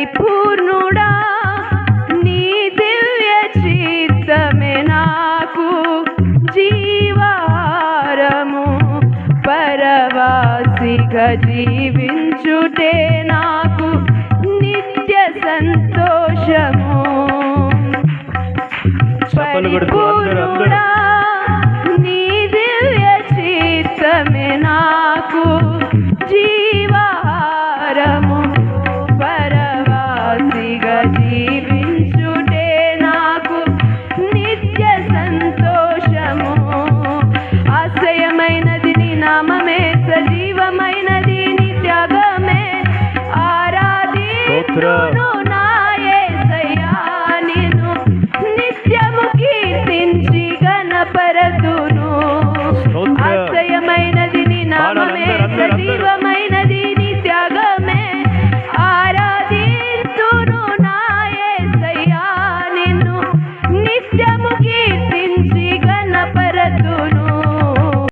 పరిపూర్ణుడా? నీ దివ్య చిత్తమే నాకు జీవారము. పరవాసిగా జీవించుటే నాకు నిత్య సంతోషము. పరిపూర్ణుడా, బ్రో నిత్యము కీర్తించి గణపరదును ఆశ్రయమైనది నీ నామమే సజీవం